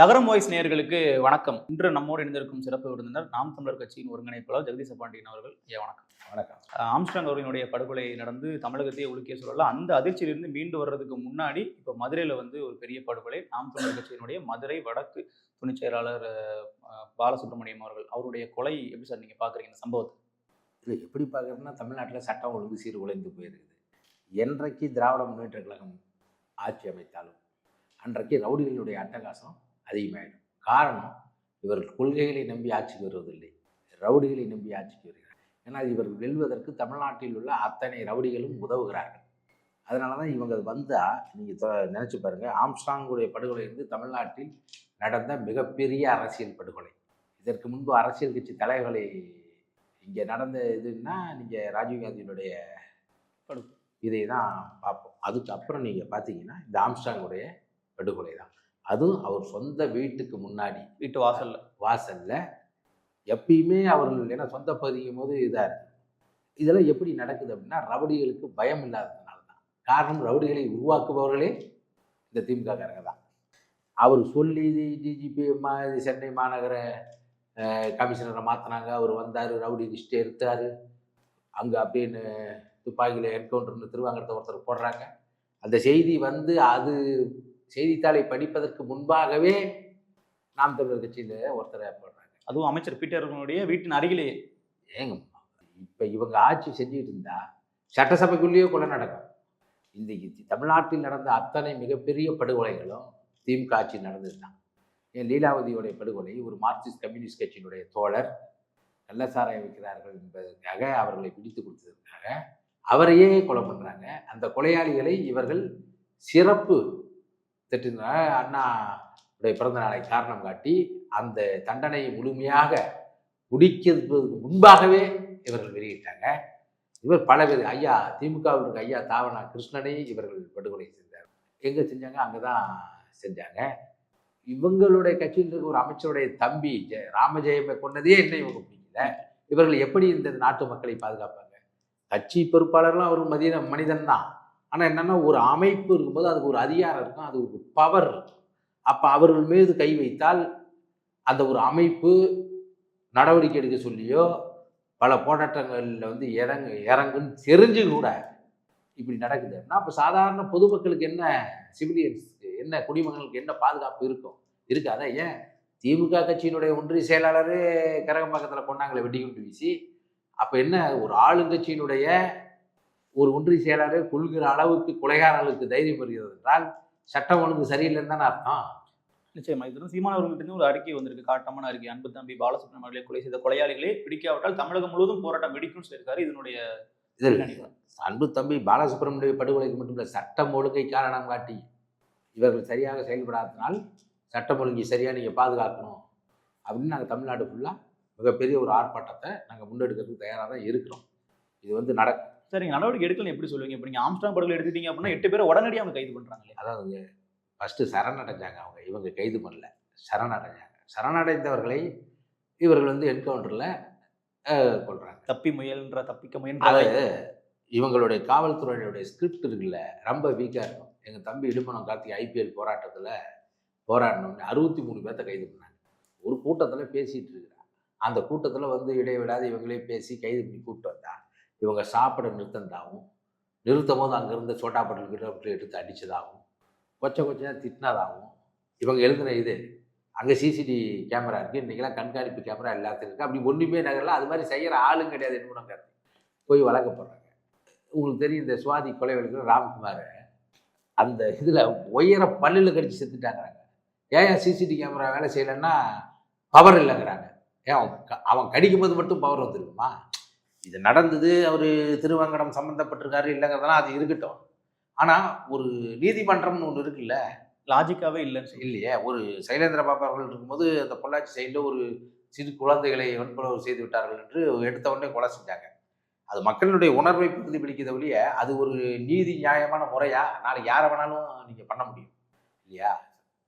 லகரம் வாய்ஸ் நேயர்களுக்கு வணக்கம். இன்று நம்மோடு இணைந்திருக்கும் சிறப்பு விருந்தினர் நாம் தமிழர் கட்சியின் ஒருங்கிணைப்பாளர் ஜெகதீச பாண்டியன் அவர்கள். ஐயா வணக்கம். வணக்கம். அஹ் ஆம்ஸ்ட்ராங் அவர்களுடைய படுகொலை நடந்து தமிழகத்தையே உலுக்கிய சூழல்ல அந்த அதிர்ச்சியிலிருந்து மீண்டு வர்றதுக்கு முன்னாடி இப்போ மதுரையில் வந்து ஒரு பெரிய படுகொலை நாம் தமிழர் கட்சியினுடைய மதுரை வடக்கு துணைச் செயலாளர் பாலசுப்ரமணியம் அவர்கள் அவருடைய கொலை எப்படி சார் நீங்கள் பார்க்குறீங்க இந்த சம்பவத்தை? இல்லை எப்படி பார்க்குறதுன்னா தமிழ்நாட்டில் சட்டம் ஒழுங்கு சீர்குலைந்து போயிருக்குது. என்றைக்கு திராவிட முன்னேற்ற கழகம் ஆட்சி அமைத்தாலும் அன்றைக்கு ரவுடிகளுடைய அட்டகாசம் அதிகமாகிடும் காரணம் இவர்கள் கொள்கைகளை நம்பி ஆட்சிக்கு வருவதில்லை ரவுடிகளை நம்பி ஆட்சிக்கு வருகிறார் ஏன்னா இவர்கள் வெல்வதற்கு தமிழ்நாட்டில் உள்ள அத்தனை ரவுடிகளும் உதவுகிறார்கள். அதனால தான் இவங்க வந்தால் நீங்கள் நினச்சி பாருங்கள் ஆம்ஸ்டாங்குடைய படுகொலை இருந்து தமிழ்நாட்டில் நடந்த மிகப்பெரிய அரசியல் படுகொலை. இதற்கு முன்பு அரசியல் கட்சி தலைவர்களை இங்கே நடந்த இதுன்னா நீங்கள் ராஜீவ்காந்தியினுடைய படு இதை தான் பார்ப்போம். அதுக்கு அப்புறம் நீங்கள் பார்த்தீங்கன்னா இந்த ஆம்ஸ்டாங்குடைய படுகொலை தான் அதுவும் அவர் சொந்த வீட்டுக்கு முன்னாடி. வீட்டு வாசல்ல. வாசல்ல. எப்பயுமே அவர்கள் ஏன்னா சொந்த பகுதிக்கும் போது இதாக இருக்கு. இதெல்லாம் எப்படி நடக்குது அப்படின்னா ரவுடிகளுக்கு பயம் இல்லாததுனால தான். காரணம் ரவுடிகளை உருவாக்குபவர்களே இந்த திமுககாரங்க தான். அவர் சொல்லி டிஜிபி மா சென்னை மாநகர கமிஷனரை மாற்றினாங்க அவர் வந்தார் ரவுடி லிஸ்ட் எடுத்தார். அங்கே அப்படின்னு துப்பாக்கியில் என்கவுண்டர்னு திருவாங்கத்தை ஒருத்தர் போடுறாங்க. அந்த செய்தி வந்து அது செய்தித்தாளை படிப்பதற்கு முன்பாகவே நாம் தமிழர் கட்சியில் ஒருத்தரை போடுறாங்க அதுவும் அமைச்சர் பீட்டர் அவர்களுடைய வீட்டின் அருகிலேயே. ஏங்க இப்போ இவங்க ஆட்சி செஞ்சுட்டு இருந்தா சட்டசபைக்குள்ளேயே கொலை நடக்கும். இன்றைக்கு தமிழ்நாட்டில் நடந்த அத்தனை மிகப்பெரிய படுகொலைகளும் திமுக ஆட்சி நடந்தது தான் ஏன் லீலாவதியோடைய படுகொலை ஒரு மார்க்சிஸ்ட் கம்யூனிஸ்ட் கட்சியினுடைய தோழர் கள்ளசாராயம் வைக்கிறார்கள் என்பதற்காக அவர்களை பிடித்து கொடுத்ததற்காக அவரையே கொலை பண்ணுறாங்க அந்த கொலையாளிகளை இவர்கள் சிறப்பு திட்டினா அண்ணா உடைய பிறந்த நாளை காரணம் காட்டி அந்த தண்டனையை முழுமையாக முடிக்கிறதுக்கு முன்பாகவே இவர்கள் வெளியிட்டாங்க. இவர் பல பேர் ஐயா திமுகவிற்கு ஐயா தாவனா கிருஷ்ணனை இவர்கள் படுகொலை செஞ்சார் எங்கே செஞ்சாங்க? அங்கே தான் செஞ்சாங்க. இவங்களுடைய கட்சியில் இருக்க ஒரு அமைச்சருடைய தம்பி ஜெ ராமஜெயமை கொண்டதே என்ன இவங்க பிடிக்கல. இவர்கள் எப்படி இந்த நாட்டு மக்களை பாதுகாப்பாங்க? கட்சி பொறுப்பாளர்லாம் ஒரு மதிய மனிதன் தான் ஆனால் என்னென்னா ஒரு அமைப்பு இருக்கும்போது அதுக்கு ஒரு அதிகாரம் இருக்கும் அது ஒரு பவர் இருக்கும் அப்போ அவர்கள் மீது கை வைத்தால் அந்த ஒரு அமைப்பு நடவடிக்கை எடுக்க சொல்லியோ பல போராட்டங்களில் வந்து இறங்கு இறங்குன்னு தெரிஞ்சு கூட இப்படி நடக்குது. அப்படின்னா அப்போ சாதாரண பொதுமக்களுக்கு என்ன சிவிலியன்ஸ்க்கு என்ன குடிமகனுக்கு என்ன பாதுகாப்பு இருக்கும்? இருக்காதா ஏன்? திமுக கட்சியினுடைய ஒன்றிய செயலாளரே கரகம்பாக்கத்தில் கொண்டாங்களே வெடிகுண்டு வீசி அப்போ என்ன ஒரு ஆளுங்கட்சியினுடைய ஒரு ஒன்றிய செயலாளரே கொள்கிற அளவுக்கு கொலைகாரர்களுக்கு தைரியம் வருகிறது என்றால் சட்டம் ஒழுங்கு சரியில்லைன்னு தானே அர்த்தம். நிச்சயமா. இது சீமான் அவர்கிட்ட ஒரு அறிக்கை வந்திருக்கு. காட்டமான அறிக்கை அன்பு தம்பி பாலசுப்ரமணியம் அவர்களை கொலை செய்த கொலையாளிகளே பிடிக்காவிட்டால் தமிழகம் முழுவதும் போராட்டம் வெடிக்கும்னு சொல்லியிருக்காரு. இதனுடைய. அன்பு தம்பி பாலசுப்ரமணிய படுகொலைக்கு மட்டும் இல்லை சட்டம் ஒழுங்கை காரணம் காட்டி இவர்கள் சரியாக செயல்படாதனால் சட்டம் ஒழுங்கை சரியாக நீங்கள் பாதுகாக்கணும் அப்படின்னு நாங்கள் தமிழ்நாடு ஃபுல்லாக மிகப்பெரிய ஒரு ஆர்ப்பாட்டத்தை நாங்கள் முன்னெடுக்கிறதுக்கு தயாராக தான் இருக்கிறோம். இது வந்து நடக்கும். சரிங்க நடவடிக்கை எடுக்கலன்னு எப்படி சொல்லுவீங்க? இப்போ நீங்க ஆம்ஸ்டாங் படுகொலை எடுத்துட்டீங்க அப்படின்னா எட்டு பேரை உடனடியாக அவங்க கைது பண்றாங்களே அதாவது ஃபஸ்ட்டு சரணடைஞ்சாங்க அவங்க. இவங்க கைது பண்ணல. சரணடைஞ்சாங்க. சரணடைந்தவர்களை இவர்கள் வந்து என்கவுண்டரில் கொள்கிறாங்க தப்பி முயல்ன்ற தப்பிக்க முயன்ற இவங்களுடைய காவல்துறையினுடைய ஸ்கிரிப்ட் இருக்குல்ல ரொம்ப வீக்காக இருக்கும். எங்கள் தம்பி இடுமணம் கார்த்திக் ஐபிஎல் போராட்டத்தில் போராடினோடனே அறுபத்தி மூணு பேர்த்த கைது பண்ணாங்க. ஒரு கூட்டத்தில் பேசிகிட்டு இருக்கிறாங்க அந்த கூட்டத்தில் வந்து இடைவிடாது இவங்களே பேசி கைது பண்ணி கூப்பிட்டு வந்தா இவங்க சாப்பிட நிறுத்தந்தாகவும் நிறுத்தும் போது அங்கேருந்து சோட்டா பட்டல் கிட்ட எடுத்து அடித்ததாகவும் கொச்ச கொச்சையாக திட்டினதாகவும் இவங்க எழுதின இது அங்கே சிசிடிவி கேமரா இருக்குது இன்றைக்கெல்லாம் கண்காணிப்பு கேமரா எல்லாத்துக்கும் இருக்குது அப்படி ஒன்றுமே நகரில். அது மாதிரி செய்கிற ஆளும் கிடையாது என்ன கார்த்திக் போய் வழக்க போடுறாங்க உங்களுக்கு தெரியும் இந்த சுவாதி கொலை வழக்கில் ராம்குமார் அந்த இதில் உயர பல்லில் கடிச்சு செத்துட்டாங்கிறாங்க. ஏன் சிசிடிவி கேமரா வேலை செய்யலைன்னா பவர் இல்லைங்கிறாங்க. ஏன் அவன் க- அவன் கடிக்கும் போது மட்டும் பவர் வந்துருக்குமா? இது நடந்தது அவர் திருவங்கடம் சம்மந்தப்பட்டிருக்காரு இல்லைங்கிறதெல்லாம் அது இருக்கட்டும். ஆனால் ஒரு நீதிமன்றம்னு ஒன்று இருக்குல்ல? லாஜிக்காவே இல்லைன்னு இல்லையே ஒரு சைலேந்திர பாபா அவர்கள் இருக்கும்போது அந்த பொள்ளாச்சி சைடில் ஒரு சிறு குழந்தைகளை வன்புணர்வு செய்து விட்டார்கள் என்று எடுத்த உடனே கொலை செஞ்சாங்க. அது மக்களுடைய உணர்வை பிரதிபலிக்கிறத ஒழிய அது ஒரு நீதி நியாயமான முறையா? நாளைக்கு யாரை வேணாலும் நீங்கள் பண்ண முடியும். இல்லையா?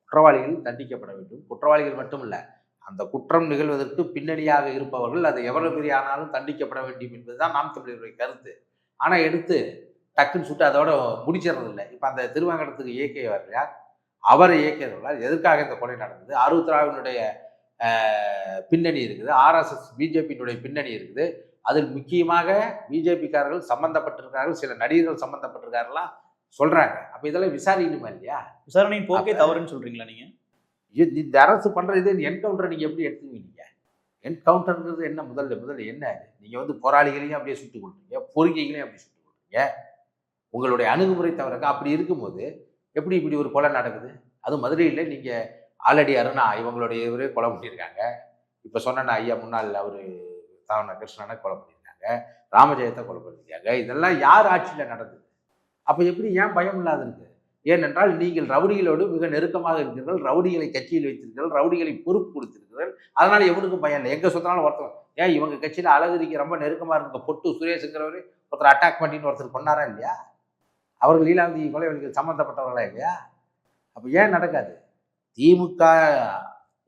குற்றவாளிகள் தண்டிக்கப்பட வேண்டும். குற்றவாளிகள் மட்டும் இல்லை அந்த குற்றம் நிகழ்வதற்கு பின்னணியாக இருப்பவர்கள் அது எவ்வளவு பெரிய ஆனாலும் தண்டிக்கப்பட வேண்டும் என்பதுதான் நாம் தமிழருடைய கருத்து. ஆனால் எடுத்து டக்குன்னு சுட்டு அதோட முடிச்சிடுறது இல்லை இப்போ அந்த திருவாங்கடத்துக்கு இயற்கை யார்? அவரை இயக்கியவர்களால் எதற்காக இந்த கொலை நடந்தது? அருத்ராவினுடைய பின்னணி இருக்குது. ஆர்எஸ்எஸ் பிஜேபியினுடைய பின்னணி இருக்குது. அதில் முக்கியமாக பிஜேபிக்காரர்கள் சம்பந்தப்பட்டிருக்கார்கள். சில நடிகர்கள் சம்பந்தப்பட்டிருக்காருலாம் சொல்றாங்க. அப்ப இதெல்லாம் விசாரிக்கணுமா இல்லையா? விசாரணையின் போக்கே தவறுன்னு சொல்றீங்களா நீங்க? இது- இந்த அரசு பண்ணுற இது என்கவுண்டரை நீங்கள் எப்படி எடுத்துக்குவீங்க? என்கவுண்டருங்கிறது என்ன? முதல்ல முதல்ல என்ன அது வந்து போராளிகளையும் அப்படியே சுட்டுக் கொள்றீங்க பொறுக்கைகளையும் அப்படியே சுட்டுக் கொள்றீங்க உங்களுடைய அணுகுமுறை தவிர்க்க அப்படி இருக்கும்போது எப்படி இப்படி ஒரு கொலை நடக்குது? அது மதுரையில் நீங்கள் ஆல்ரெடி அருணா இவங்களுடைய இவரே கொலை பண்ணியிருக்காங்க. இப்போ சொன்ன ஐயா முன்னாள் அவர் தாவண கிருஷ்ணனை கொலை பண்ணியிருக்காங்க. ராமஜெயத்தை கொலை பண்ணியிருக்காங்க. இதெல்லாம் யார் ஆட்சியில் நடந்தது? அப்போ எப்படி ஏன் பயம் இல்லாத இருக்கு? ஏனென்றால் நீங்கள் ரவுடிகளோடு மிக நெருக்கமாக இருக்கிறீர்கள் ரவுடிகளை கட்சியில் வைத்திருக்கிறீர்கள் ரவுடிகளை பொறுப்பு கொடுத்திருக்கிறீர்கள். அதனால் எவனுக்கும் பயம் இல்லை. எங்கே சொன்னாலும் ஒருத்தர் ஏன் இவங்க கட்சியில் அழகிரிக்கு ரொம்ப நெருக்கமாக இருக்க. பொட்டு சுரேஷுங்கிறவர் ஒருத்தர் அட்டாக் பண்ணின்னு ஒருத்தர் கொண்டாரா இல்லையா? அவர்கள் லீலாவதி கொலை வழக்கில் சம்மந்தப்பட்டவர்களா இல்லையா? அப்போ ஏன் நடக்காது? திமுக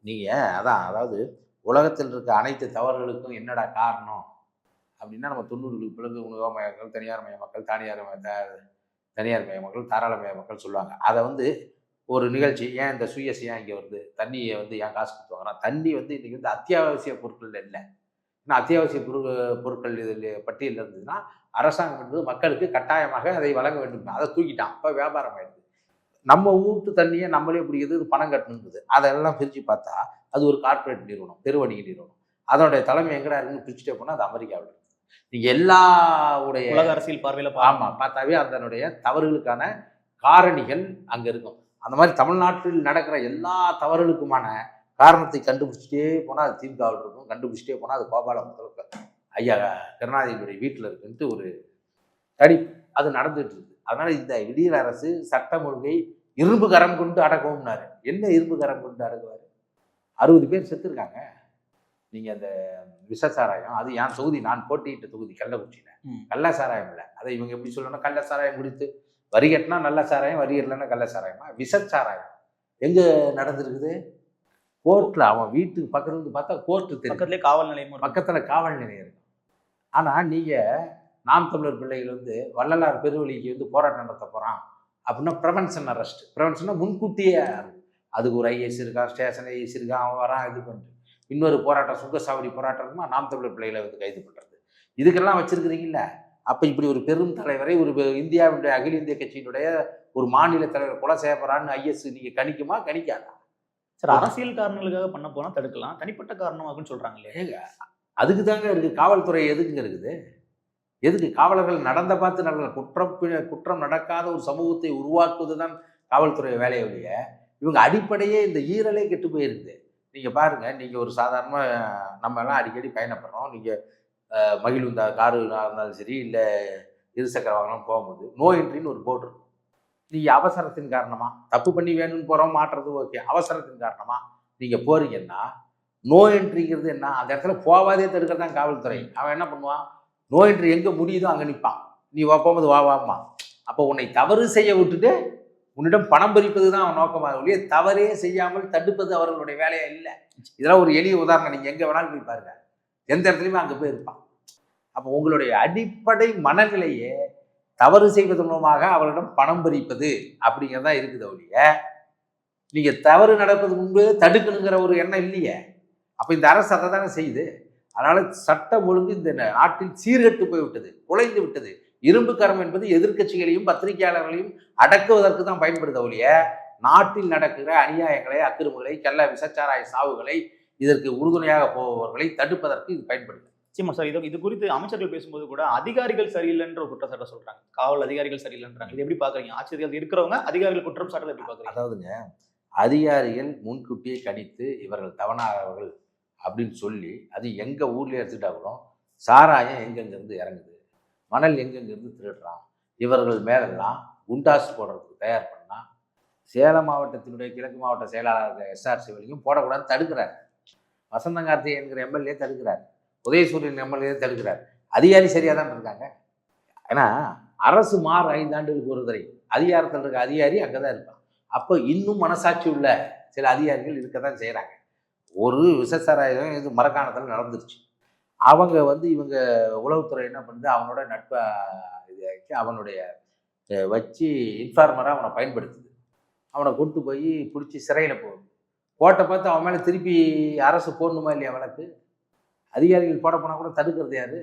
நீங்கள் அதான் அதாவது உலகத்தில் இருக்க அனைத்து தவறுகளுக்கும் என்னடா காரணம்? அப்படின்னா நம்ம தொண்ணூறுகளுக்கு பிறகு உணவமய மையங்கள் தனியார் மய மக்கள் தனியார் மய- தனியார் மய மக்கள் தாராளமய மக்கள் சொல்லுவாங்க. அதை வந்து ஒரு நிகழ்ச்சி ஏன் இந்த சுயஸ் ஏன் இங்கே வருது? தண்ணியை வந்து ஏன் காசு கொடுத்து வாங்குறான்? தண்ணி வந்து இன்றைக்கி வந்து அத்தியாவசிய பொருட்கள் இல்லை. ஏன்னா அத்தியாவசிய பொரு பொருட்கள் இதில் பட்டியலில் இருந்ததுன்னா அரசாங்கம் என்பது மக்களுக்கு கட்டாயமாக அதை வழங்க வேண்டும். அதை தூக்கிட்டான். அப்போ வியாபாரம் ஆயிடுது. நம்ம வீட்டு தண்ணியை நம்மளே பிடிக்கிறது இது பணம் கட்டணுன்றது அதெல்லாம் பிரித்து பார்த்தா அது ஒரு கார்ப்பரேட் நிறுவனம் பெருவணிக நிறுவனம். அதனுடைய தலைமை எங்கடா இருக்குன்னு பிரிச்சுட்டே போனால் அது அமெரிக்காவில் நீங்க எல்லாவுடைய உலக அரசியல் பார்வையில ஆமா பார்த்தாவே அதனுடைய தவறுகளுக்கான காரணிகள் அங்க இருக்கும். அந்த மாதிரி தமிழ்நாட்டில் நடக்கிற எல்லா தவறுகளுக்குமான காரணத்தை கண்டுபிடிச்சிட்டே போனால் அது திமுகவில் இருக்கும் கண்டுபிடிச்சிட்டே போனால் அது கோபால முதல்வர் ஐயா கருணாநிதியுடைய வீட்டில் இருக்குன்ட்டு ஒரு தடி அது நடந்துட்டு இருக்கு. அதனால இந்த விடியல் அரசு சட்டம் ஒழுங்கை இரும்பு கரம் கொண்டு அடக்கும்னாரு என்ன இரும்பு கரம் கொண்டு அடக்குவாரு? அறுபது பேர் செத்துருக்காங்க. நீங்க அந்த விஷ சாராயம் அது என் தொகுதி நான் போட்டியிட்ட தொகுதி கள்ளக்குறிச்சியில. கள்ள சாராயம் இல்லை. அதை இவங்க எப்படி சொல்லணும்? கள்ள சாராயம் குடித்து வரி கட்டினா நல்ல சாராயம் வரி கட்டலன்னா கள்ள சாராயமா விஷ சாராயம் எங்க நடந்திருக்குது? கோர்ட்ல அவன் வீட்டுக்கு பக்கத்துல இருந்து பார்த்தா கோர்ட்டு பக்கத்துலயே காவல் இருக்கு. பக்கத்துல காவல் நிலையம் இருக்கு ஆனா நீங்க நாம் தமிழர் பிள்ளைகள் வந்து வள்ளலார் பெருவழிக்கு வந்து போராட்டம் நடத்த போறான் அப்படின்னா ப்ரிவென்ஷன் அரெஸ்ட் ப்ரிவென்ஷன்னா முன்கூட்டியே அதுக்கு ஒரு ஐஏஎஸ் இருக்கான் ஸ்டேஷன் ஐஏஎஸ் இருக்கான் அவன் வரான் இது பண்ணிட்டு. இன்னொரு போராட்டம் சுங்கசாவடி போராட்டம் நாம் தமிழர் பிள்ளைகளை வந்து கைது பண்றது. இதுக்கெல்லாம் வச்சிருக்கிறீங்கல்ல? அப்ப இப்படி ஒரு பெரும் தலைவரை ஒரு இந்தியாவுடைய அகில இந்திய கட்சியினுடைய ஒரு மாநில தலைவர் கொலை செய்யப்படுறான்னு ஐஎஸ் நீங்க கணிக்குமா? கணிக்காதா? சார் அரசியல் காரணங்களுக்காக பண்ண போனா தடுக்கலாம். தனிப்பட்ட சொல்றாங்க இல்லையா ஏங்க அதுக்கு தாங்க இருக்கு. காவல்துறை எதுக்குங்க இருக்குது? எதுக்கு? காவலர்கள் நடந்த பார்த்து நல்ல குற்றம் குற்றம் நடக்காத ஒரு சமூகத்தை உருவாக்குவது தான் காவல்துறை வேலையை ஒழிய இவங்க அடிப்படையே இந்த ஈரலே கெட்டு போயிருக்குது. நீங்கள் பாருங்கள் நீங்கள் ஒரு சாதாரணமாக நம்ம எல்லாம் அடிக்கடி பயணப்படுறோம். நீங்கள் அஹ், மகிழுந்தா காரு இருந்தாலும் சரி இல்லை இருசக்கர வாகனம் போகும்போது நோ என்ட்ரின்னு ஒரு போர்டு இருக்கும். நீங்கள் அவசரத்தின் காரணமாக தப்பு பண்ணி வேணும்னு போகிறோம் மாட்டுறது ஓகே. அவசரத்தின் காரணமாக நீங்கள் போகிறீங்கன்னா நோ என்ட்ரிங்கிறது என்ன? அந்த இடத்துல போவாதே தடுக்கிறது தான் காவல்துறை. அவன் என்ன பண்ணுவான்? நோ என்ட்ரி எங்கே முடியுதோ அங்கே நிற்பான் நீ வா போகும்போது வா வாம்மா அப்போ உன்னை தவறு செய்ய விட்டுட்டு உன்னிடம் பணம் பறிப்பது தான் அவன் நோக்கமாக ஒழிய தவறே செய்யாமல் தடுப்பது அவர்களுடைய வேலையா இல்லை. இதெல்லாம் ஒரு எளிய உதாரணம். நீங்கள் எங்கே வேணாலும் போய் பாருங்க. எந்த இடத்துலையுமே அங்கே போய் இருப்பான். அப்போ உங்களுடைய அடிப்படை மனநிலையே தவறு செய்வதன் மூலமாக அவரிடம் பணம் பறிப்பது அப்படிங்கிறதா இருக்குது ஒழிய. நீங்கள் தவறு நடப்பது முன்பு தடுக்கணுங்கிற ஒரு எண்ணம் இல்லையே. அப்போ இந்த அரசு அதை தானே செய்யுது. அதனால் சட்டம் ஒழுங்கு இந்த நாட்டில் சீர்கெட்டு போய்விட்டது குலைந்து விட்டது. இரும்பு கரம் என்பது எதிர்க்கட்சிகளையும் பத்திரிகையாளர்களையும் அடக்குவதற்கு தான் பயன்படுத ஒழிய நாட்டில் நடக்கிற அநியாயங்களை அக்கிரமங்களை கள்ள விசச்சாராய சாவுகளை இதற்கு உறுதுணையாக போபவர்களை தடுப்பதற்கு இது பயன்படுது. நிச்சயமா சார். இது இது குறித்து அமைச்சர்கள் பேசும்போது கூட அதிகாரிகள் சரியில்லைன்ற ஒரு குற்றச்சாட்டை சொல்றாங்க. காவல் அதிகாரிகள் சரியில்லைன்றாங்க. இது எப்படி பாக்குறீங்க ஆட்சியர்கள் இருக்கிறவங்க அதிகாரிகள் குற்றம் சாட்டுறது எப்படி பாக்குறீங்க அதாவதுங்க அதிகாரிகள் முன்கூட்டியே கணித்து இவர்கள் தவறானவர்கள் அப்படின்னு சொல்லி அது எங்க ஊர்ல எடுத்துட்டா கூட சாராயம் எங்கெங்கிருந்து இறங்குது? மணல் எங்கெங்கிருந்து திருடுறான்? இவர்கள் மேலெல்லாம் குண்டாஸ் போடுறதுக்கு தயார் பண்ணால் சேலம் மாவட்டத்தினுடைய கிழக்கு மாவட்ட செயலாளர் எஸ்ஆர் சிவலிங்கம் போடக்கூடாது தடுக்கிறார். வசந்தங்கார்த்தி என்கிற எம்எல்ஏ தடுக்கிறார். உதயசூரியன் எம்எல்ஏ தடுக்கிறார். அதிகாரி சரியாக தான் இருக்காங்க. ஏன்னா அரசு மாறு ஐந்தாண்டுகளுக்கு ஒரு தடவை. அதிகாரத்தில் இருக்க அதிகாரி அங்கே தான் இருப்பான். அப்போ இன்னும் மனசாட்சி உள்ள சில அதிகாரிகள் இருக்க தான் செய்கிறாங்க ஒரு விசசாராயம் இது மரக்காணத்தில் நடந்துருச்சு. அவங்க வந்து இவங்க உளவுத்துறை என்ன பண்ணுது? அவனோட நட்பை இது ஆக்கி அவனுடைய வச்சு இன்ஃபார்மராக அவனை பயன்படுத்துது. அவனை கொண்டு போய் பிடிச்சி சிறையில் போகுது போட்ட பார்த்து அவன் மேலே திருப்பி அரசு போடணுமா இல்லையா வழக்கு? அதிகாரிகள் போட போனால் கூட தடுக்கிறது யாரு?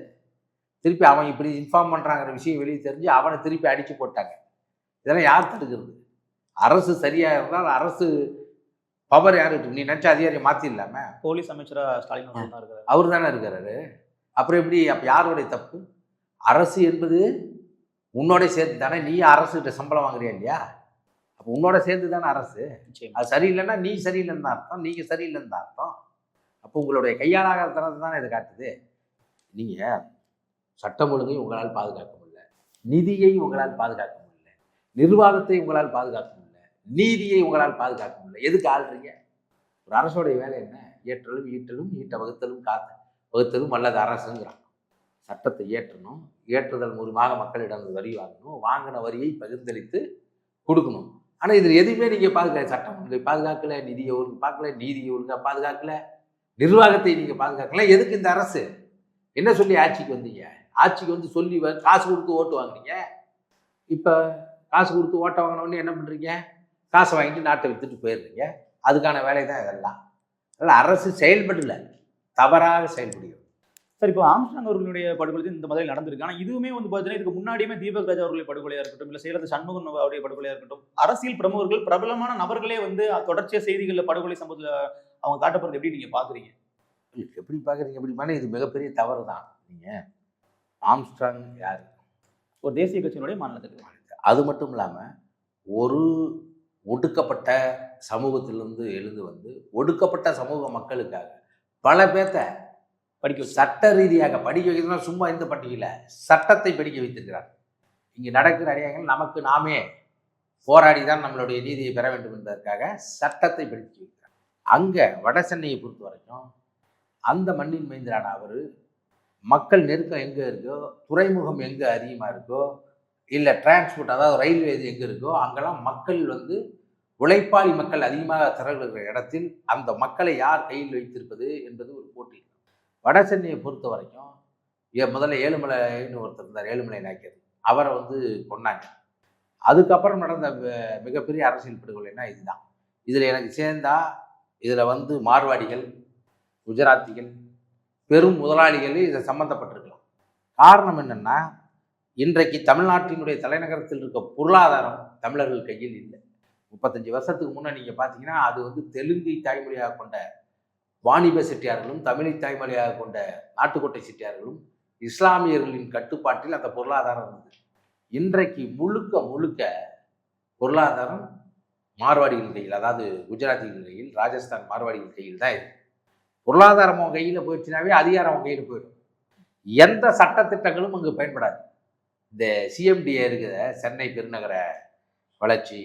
திருப்பி அவன் இப்படி இன்ஃபார்ம் பண்ணுறாங்கிற விஷயம் வெளியே தெரிஞ்சு அவனை திருப்பி அடித்து போட்டாங்க. இதெல்லாம் யார் தடுக்கிறது? அரசு சரியாக இருந்தால் அரசு பவர் யார்? இருக்கு நீ நினச்ச அதிகாரியை மாற்றிடலாமே போலீஸ் அமைச்சரா ஸ்டாலின் தான் இருக்காரு. அவர் தானே இருக்கிறாரு அப்புறம் எப்படி? அப்போ யாருடைய தப்பு? அரசு என்பது உன்னோட சேர்த்து தானே நீ அரசுகிட்ட சம்பளம் வாங்குறியா இல்லையா? அப்போ உன்னோட சேர்ந்து தானே அரசு. அது சரியில்லைன்னா நீ சரியில்லைன்னு தான் அர்த்தம் நீங்கள் சரியில்லைன்னு தான் அர்த்தம். அப்போ உங்களுடைய கையாளாகாத தனத்தை தானே இது காட்டுது. நீங்கள் சட்டம் ஒழுங்கை உங்களால் பாதுகாக்க முடியல. நிதியை உங்களால் பாதுகாக்க முடியல. நிர்வாகத்தை உங்களால் பாதுகாக்க நீதியை உங்களால் பாதுகாக்க முடியல. எதுக்கு ஆள்றீங்க? ஒரு அரசோடைய வேலை என்ன? ஏற்றலும் ஈட்டலும் ஈட்ட வகுத்தலும் காத்த வகுத்தலும் அல்லது அரசுங்கிறான் சட்டத்தை ஏற்றணும் ஏற்றுதல் மூலமாக மக்களிடம் வரி வாங்கணும் வாங்கின வரியை பகிர்ந்தளித்து கொடுக்கணும். ஆனால் இதில் எதுவுமே நீங்கள் பாதுகா சட்டம் ஒழுங்கை பாதுகாக்கல நிதியை ஒழுங்கு பார்க்கல நீதியை ஒழுங்காக பாதுகாக்கல நிர்வாகத்தை நீங்கள் பாதுகாக்கல. எதுக்கு இந்த அரசு? என்ன சொல்லி ஆட்சிக்கு வந்தீங்க? ஆட்சிக்கு வந்து சொல்லி வ- காசு கொடுத்து ஓட்டு வாங்குறீங்க இப்போ காசு கொடுத்து ஓட்டை வாங்கினோடனே என்ன பண்ணுறீங்க காசை வாங்கிட்டு நாட்டை வித்துட்டு போயிடுறீங்க. அதுக்கான வேலை தான் இதெல்லாம். அதனால் அரசு செயல்படல. தவறாக செயல்படுகிறது. சார் இப்போ ஆம்ஸ்டாங் அவர்களுடைய படுகொலை இந்த மாதிரி நடந்திருக்கு. ஆனா இதுவுமே வந்து பார்த்தீங்கன்னா இதுக்கு முன்னாடியுமே தீபக் ராஜா அவர்களுடைய படுகொலையா இருக்கட்டும் இல்ல சேலத்து சண்முகன் அவருடைய படுகொலையா இருக்கட்டும் அரசியல் பிரமுகர்கள் பிரபலமான நபர்களே வந்து தொடர்ச்சியா செய்திகள்ல படுகொலை சம்பவத்துல அவங்க காட்டப்படுறது எப்படி நீங்க பாக்குறீங்க? எப்படி பார்க்குறீங்க எப்படி பண்ண இது மிகப்பெரிய தவறு தான் நீங்கள் ஆம்ஸ்ட்ராங் யார்? ஒரு தேசிய கட்சியினுடைய மாநிலத்துக்கு அது மட்டும் இல்லாமல் ஒரு ஒடுக்கப்பட்ட சமூகத்திலிருந்து எழுந்து வந்து ஒடுக்கப்பட்ட சமூக மக்களுக்காக பல பேர்த்த படிக்க சட்ட ரீதியாக படிக்க வைக்கிறதுனா சும்மா இந்த பட்டியல சட்டத்தை படிக்க வைத்திருக்கிறார். இங்கே நடக்கிற அநியாயங்கள் நமக்கு நாமே போராடி தான் நம்மளுடைய நீதியை பெற வேண்டும் என்பதற்காக சட்டத்தை படித்து வைக்கிறார். அங்கே வட சென்னையை பொறுத்த வரைக்கும் அந்த மண்ணின் மைந்தரான அவர் மக்கள் நெருக்கம் எங்கே இருக்கோ துறைமுகம் எங்கே அதிகமாக இருக்கோ இல்லை டிரான்ஸ்போர்ட் அதாவது ரயில்வே இது எங்கே இருக்கோ அங்கெல்லாம் மக்கள் வந்து உழைப்பாளி மக்கள் அதிகமாக திரளுகிற இடத்தில் அந்த மக்களை யார் கையில் வைத்திருப்பது என்பது ஒரு போட்டி. வட சென்னையை பொறுத்த வரைக்கும் முதல்ல ஏழுமலைன்னு ஒருத்தர் இருந்தார் ஏழுமலை நாயக்கர். அவரை வந்து கொண்டாங்க அதுக்கப்புறம் நடந்த மிகப்பெரிய அரசியல் படுகொலைன்னா இதுதான். இதில் எனக்கு சேர்ந்தா இதில் வந்து மார்வாடிகள் குஜராத்திகள் பெரும் முதலாளிகளே இதில் சம்மந்தப்பட்டிருக்கலாம் காரணம் என்னென்னா இன்றைக்கு தமிழ்நாட்டினுடைய தலைநகரத்தில் இருக்க பொருளாதாரம் தமிழர்கள் கையில் இல்லை. முப்பத்தஞ்சு வருஷத்துக்கு முன்னே நீங்கள் பார்த்தீங்கன்னா அது வந்து தெலுங்கை தாய்மொழியாக கொண்ட வாணிப செட்டியார்களும் தமிழை தாய்மொழியாக கொண்ட நாட்டுக்கோட்டை செட்டியார்களும் இஸ்லாமியர்களின் கட்டுப்பாட்டில் அந்த பொருளாதாரம் இருந்தது. இன்றைக்கு முழுக்க முழுக்க பொருளாதாரம் மார்வாடிகள் கையில் அதாவது குஜராத்திகள் கையில் ராஜஸ்தான் மார்வாடிகள் கையில் தான் இருக்குது பொருளாதாரம் அவங்க கையில் போயிடுச்சுனாவே அதிகாரம் அவங்க கையில் போயிடும். எந்த சட்டத்திட்டங்களும் அங்கு பயன்படாது. இந்த சிஎம்டிஏ இருக்கிற சென்னை பெருநகர வளர்ச்சி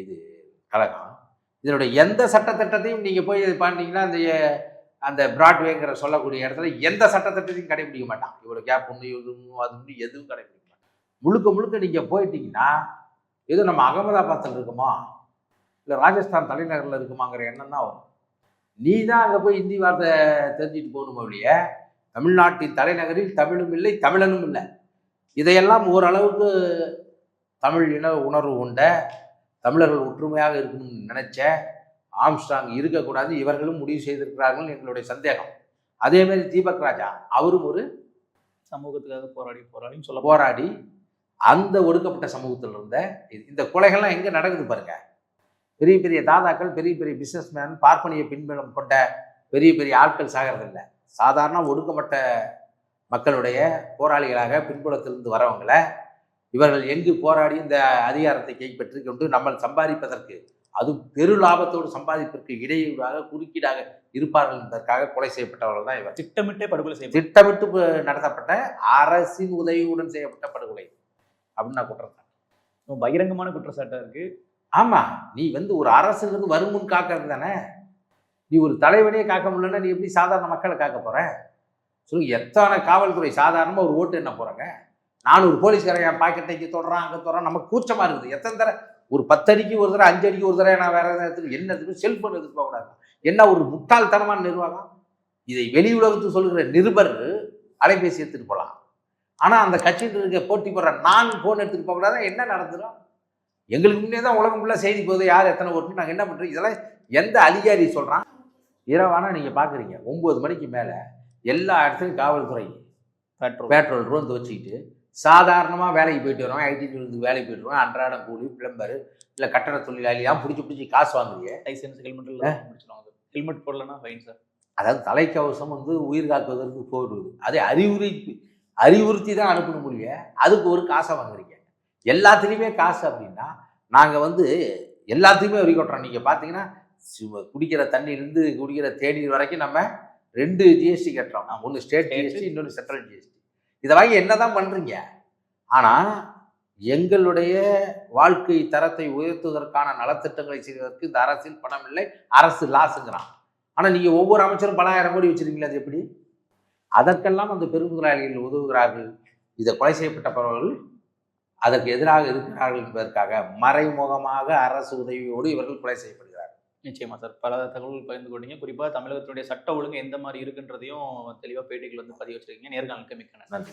இது கழகம். இதனுடைய எந்த சட்டத்திட்டத்தையும் நீங்கள் போய் இது பண்ணிங்கன்னா அந்த அந்த பிராட்வேங்கிற சொல்லக்கூடிய இடத்துல எந்த சட்டத்திட்டத்தையும் கடைபிடிக்க மாட்டான். இவ்வளோ கேப் ஒன்று இது அது ஒன்று எதுவும் கடைபிடிக்க மாட்டான். முழுக்க முழுக்க நீங்கள் போயிட்டீங்கன்னா ஏதோ நம்ம அகமதாபாத்தில் இருக்குமா? இல்லை ராஜஸ்தான் தலைநகரில் இருக்குமாங்கிற எண்ணம் தான் வரும். நீ தான் அங்கே போய் ஹிந்தி வார்த்தை தெரிஞ்சுட்டு போகணும் அப்படியே தமிழ்நாட்டின் தலைநகரில் தமிழும் இல்லை தமிழனும் இல்லை. இதையெல்லாம் ஓரளவுக்கு தமிழ் இன உணர்வு கொண்ட தமிழர்கள் ஒற்றுமையாக இருக்கணும்னு நினைச்ச ஆம்ஸ்டாங் இருக்கக்கூடாது. இவர்களும் முடிவு செய்திருக்கிறார்கள் எங்களுடைய சந்தேகம். அதே மாதிரி தீபக் ராஜா அவரும் ஒரு சமூகத்துக்காக போராடி போராடின்னு சொல்ல போராடி அந்த ஒடுக்கப்பட்ட சமூகத்தில் இருந்த இந்த கொலைகள்லாம் எங்கே நடக்குது பாருங்க. பெரிய பெரிய தாதாக்கள் பெரிய பெரிய பிஸ்னஸ்மேன் பார்ப்பனிய பின்புலம் கொண்ட பெரிய பெரிய ஆட்கள் சாகிறதில்ல சாதாரண ஒடுக்கப்பட்ட மக்களுடைய போராளிகளாக பின்புலத்திலிருந்து வரவங்கள இவர்கள் எங்கு போராடி இந்த அதிகாரத்தை கைப்பற்றி கொண்டு நம்ம சம்பாதிப்பதற்கு அதுவும் பெரு லாபத்தோடு சம்பாதிப்பதற்கு இடையூறாக குறுக்கீடாக இருப்பார்கள் என்பதற்காக கொலை செய்யப்பட்டவர்கள் தான் இவர். திட்டமிட்டே படுகொலை செய்யப்படும் திட்டமிட்டு நடத்தப்பட்ட அரசின் உதவியுடன் செய்யப்பட்ட படுகொலை அப்படின்னு நான் குற்றம் சாட்டுறேன். பகிரங்கமான குற்றச்சாட்டா இருக்கு. ஆமா நீ வந்து ஒரு அரசுங்கிறது வருமுன் காக்கிறது தானே? நீ ஒரு தலைவனையே காக்க முடியலன்னா நீ எப்படி சாதாரண மக்களை காக்க போற? சொல்லுங்க எத்தனை காவல்துறை சாதாரணமா ஒரு ஓட்டு என்ன போறாங்க? நான் ஒரு போலீஸ்காரன் என் பாக்கெட்டை இங்கே தொடறான் அங்கே தொடறான். நமக்கு கூச்சமா இருக்குது. எத்தனை தடவை? ஒரு பத்தடிக்கு ஒரு தடவை அஞ்சு அடிக்கு ஒரு தடவை நான் வேற எதாவது என்ன எடுத்துட்டு செல்போன் எடுத்துட்டு போகக்கூடாது என்ன ஒரு முட்டாள்தனமான நிர்வாகம்? இதை வெளி உலகத்துக்கு சொல்லுகிற நிருபர் அலைபேசி எடுத்துட்டு போகலாம் ஆனா அந்த கட்சியில் இருக்க போட்டி போடுற நான் போன் எடுத்துட்டு போகக்கூடாது என்ன நடந்துடும் எங்களுக்கு முன்னே தான் உலகம் ஃபுல்லாக செய்தி போகுது. யார் எத்தனை ஓட்டு நாங்கள் என்ன பண்ணுறோம் இதெல்லாம் எந்த அதிகாரி சொல்கிறான் இரவானா நீங்கள் பார்க்குறீங்க ஒம்பது மணிக்கு மேலே எல்லா இடத்துலையும் காவல்துறை பெட்ரோல் பேட்ரோல் ரோந்து வச்சுக்கிட்டு சாதாரணமாக வேலைக்கு போயிட்டு வரோம் ஐடி தொழிலுக்கு வேலைக்கு போயிட்டு வரோம் அன்றாடம் கூலி பிளம்பர் இல்லை கட்டட தொழிலாளியாக பிடிச்சி பிடிச்சி காசு வாங்குறீங்க. லைசன்ஸ் ஹெல்மெட் முடிச்சிருவாங்க ஹெல்மெட் போடலன்னா ஃபைன் சார் அதாவது தலைக்கவசம் வந்து உயிர் காக்குவதற்கு போடுவது அதை அறிவுரை அறிவுறுத்தி தான் அனுப்பணும் முடிய அதுக்கு ஒரு காசை வாங்குறீங்க. எல்லாத்துலேயுமே காசு அப்படின்னா நாங்கள் வந்து எல்லாத்துக்குமே வரி கொட்டுறோம். நீங்கள் பார்த்தீங்கன்னா குடிக்கிற தண்ணியிலேருந்து குடிக்கிற தேநீர் வரைக்கும் நம்ம ரெண்டு ஜிஎஸ்டி கட்டுறோம். ஒன்று ஸ்டேட். ஜிஎஸ்டி இன்னொன்று சென்ட்ரல் ஜிஎஸ்டி இதை வாங்கி என்ன தான் பண்ணுறீங்க ஆனால் எங்களுடைய வாழ்க்கை தரத்தை உயர்த்துவதற்கான நலத்திட்டங்களை செய்வதற்கு இந்த அரசில் பணம் இல்லை. அரசு லாஸுங்கிறான். ஆனால் நீங்கள் ஒவ்வொரு அமைச்சரும் பலாயிரம் கோடி வச்சுருக்கீங்களா? அது எப்படி? அதற்கெல்லாம் அந்த பெருமுதலாளிகள் உதவுகிறார்கள். இதை கொலை செய்யப்பட்டவர்கள் அதற்கு எதிராக இருக்கிறார்கள் என்பதற்காக மறைமுகமாக அரசு உதவியோடு இவர்கள் கொலை செய்யப்படுகிறார்கள். நிச்சயமா சார். பல தகவல்கள் பகிர்ந்து கொண்டீங்க. குறிப்பாக தமிழகத்தினுடைய சட்ட ஒழுங்கு எந்த மாதிரி இருக்குன்றதையும் தெளிவாக பேட்டிகள் வந்து பதிவு வச்சிருக்கீங்க. நேர்காணலுக்கு மிக்க நன்றி.